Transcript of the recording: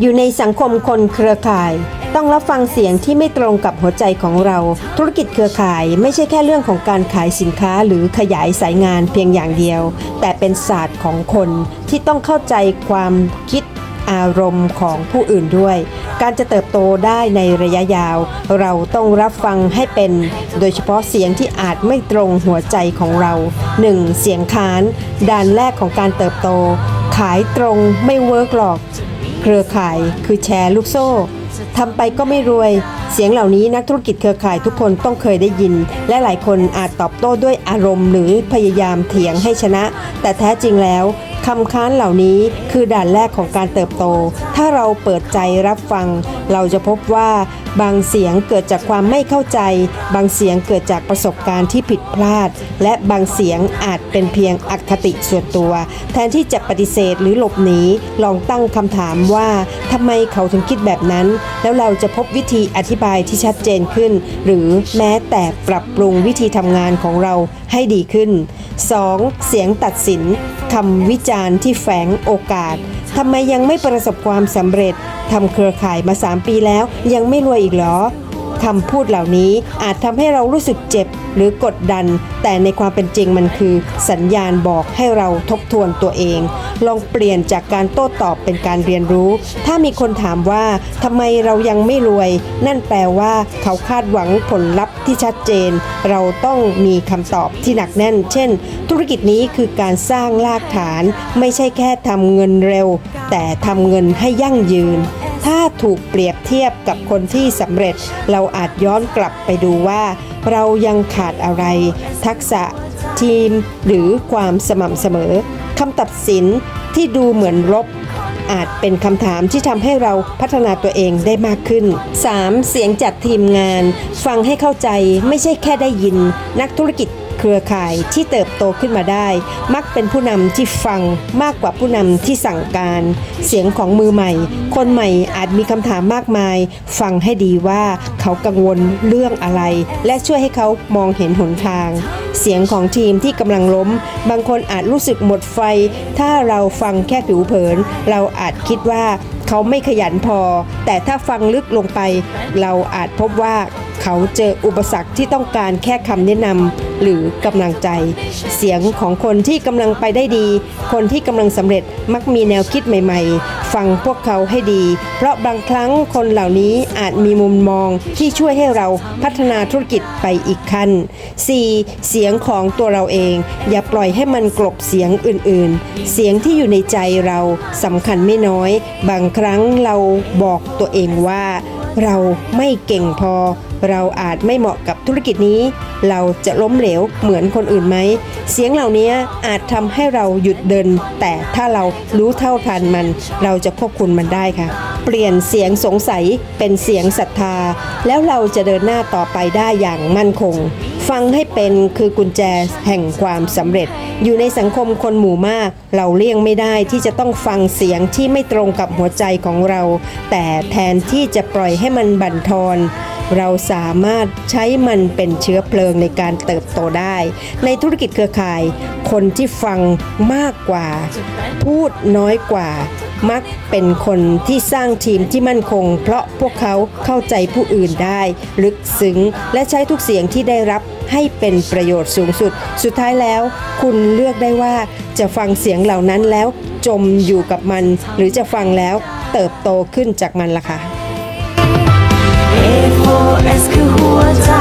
อยู่ในสังคมคนเครือข่าย ต้องรับฟังเสียงที่ไม่ตรงกับหัวใจของเรา ธุรกิจเครือข่ายไม่ใช่แค่เรื่องของการขายสินค้าหรือขยายสายงานเพียงอย่างเดียว แต่เป็นศาสตร์ของคนที่ต้องเข้าใจความคิดอารมณ์ของผู้อื่นด้วย การจะเติบโตได้ในระยะยาว เราต้องรับฟังให้เป็น โดยเฉพาะเสียงที่อาจไม่ตรงหัวใจของเรา 1. เสียงค้านด่านแรกของการเติบโต ขายตรงไม่เวิร์กหรอก เครือข่ายคือแชร์ลูกโซ่ ทำไปก็ไม่รวย เสียงเหล่านี้นักธุรกิจเครือข่ายทุกคนต้องเคยได้ยิน และหลายคนอาจตอบโต้ด้วยอารมณ์หรือพยายามเถียงให้ชนะ แต่แท้จริงแล้วคำค้านเหล่านี้คือด่านแรกของการเติบโต ถ้าเราเปิดใจรับฟัง เราจะพบว่าบางเสียงเกิดจากความไม่เข้าใจ บางเสียงเกิดจากประสบการณ์ที่ผิดพลาด และบางเสียงอาจเป็นเพียงอคติส่วนตัว แทนที่จะปฏิเสธหรือหลบหนี ลองตั้งคำถามว่าทำไมเขาถึงคิดแบบนั้นแล้วเราจะพบวิธีอธิบายที่ชัดเจนขึ้น หรือแม้แต่ปรับปรุงวิธีทำงานของเราให้ดีขึ้น 2. เสียงตัดสินคำวิจารณ์ที่แฝงโอกาสทำไมยังไม่ประสบความสำเร็จทำเครือข่ายมา 3 ปีแล้วยังไม่รวยอีกเหรอ คำพูดเหล่านี้อาจทำให้เรารู้สึกเจ็บหรือกดดัน แต่ในความเป็นจริงมันคือ สัญญาณบอกให้เราทบทวนตัวเอง ลองเปลี่ยนจากการโต้ตอบเป็นการเรียนรู้ ถ้ามีคนถามว่าทำไมเรายังไม่รวย นั่นแปลว่าเขาคาดหวังผลลัพธ์ที่ชัดเจน เราต้องมีคำตอบที่หนักแน่น เช่น ธุรกิจนี้คือการสร้างรากฐาน ไม่ใช่แค่ทำเงินเร็ว แต่ทำเงินให้ยั่งยืน ถ้าถูกเปรียบเทียบกับคนที่สำเร็จ เราอาจย้อนกลับไปดูว่า เรายังขาดอะไร ทักษะ ทีม หรือความสม่ำเสมอคำตัดสินที่ดูเหมือนลบอาจเป็นคำถามที่ทำให้เราพัฒนาตัวเองได้มากขึ้น 3. เสียงจากทีมงาน ฟังให้เข้าใจไม่ใช่แค่ได้ยิน นักธุรกิจ เครือข่ายที่เติบโตขึ้นมาได้ มักเป็นผู้นำที่ฟังมากกว่าผู้นำที่สั่งการ เสียงของมือใหม่ คนใหม่อาจมีคำถามมากมาย ฟังให้ดีว่าเขากังวลเรื่องอะไร และช่วยให้เขามองเห็นหนทาง เสียงของทีมที่กำลังล้ม บางคนอาจรู้สึกหมดไฟ ถ้าเราฟังแค่ผิวเผิน เราอาจคิดว่าเขาไม่ขยันพอ แต่ถ้าฟังลึกลงไป เราอาจพบว่า เขาเจออุปสรรคที่ต้องการแค่คำแนะนำหรือกำลังใจ เสียงของคนที่กำลังไปได้ดี คนที่กำลังสำเร็จมักมีแนวคิดใหม่ ๆ ฟังพวกเขาให้ดี เพราะบางครั้งคนเหล่านี้อาจมีมุมมองที่ช่วยให้เราพัฒนาธุรกิจไปอีกขั้น 4. เสียงของตัวเราเอง อย่าปล่อยให้มันกลบเสียงอื่นๆ เสียงที่อยู่ในใจเราสำคัญไม่น้อย บางครั้งเราบอกตัวเองว่า เราไม่เก่งพอ เราอาจไม่เหมาะกับธุรกิจนี้ เราจะล้มเหลวเหมือนคนอื่นไหม เสียงเหล่านี้อาจทำให้เราหยุดเดิน แต่ถ้าเรารู้เท่าทันมัน เราจะควบคุมมันได้ค่ะ เปลี่ยนเสียงสงสัยเป็นเสียงศรัทธา แล้วเราจะเดินหน้าต่อไปได้อย่างมั่นคง ฟังให้เป็นคือกุญแจแห่งความสำเร็จ อยู่ในสังคมคนหมู่มาก เราเลี่ยงไม่ได้ที่จะต้องฟังเสียงที่ไม่ตรงกับหัวใจของเรา แต่แทนที่จะปล่อยให้มันบั่นทอนเราสามารถใช้มันเป็นเชื้อเพลิงในการเติบโตได้ ในธุรกิจเครือข่าย คนที่ฟังมากกว่า พูดน้อยกว่า มักเป็นคนที่สร้างทีมที่มั่นคง เพราะพวกเขาเข้าใจผู้อื่นได้ ลึกซึ้งและใช้ทุกเสียงที่ได้รับ ให้เป็นประโยชน์สูงสุด สุดท้ายแล้ว คุณเลือกได้ว่าจะฟังเสียงเหล่านั้นแล้วจมอยู่กับมัน หรือจะฟังแล้วเติบโตขึ้นจากมันล่ะค่ะ AOS คือหัวใจ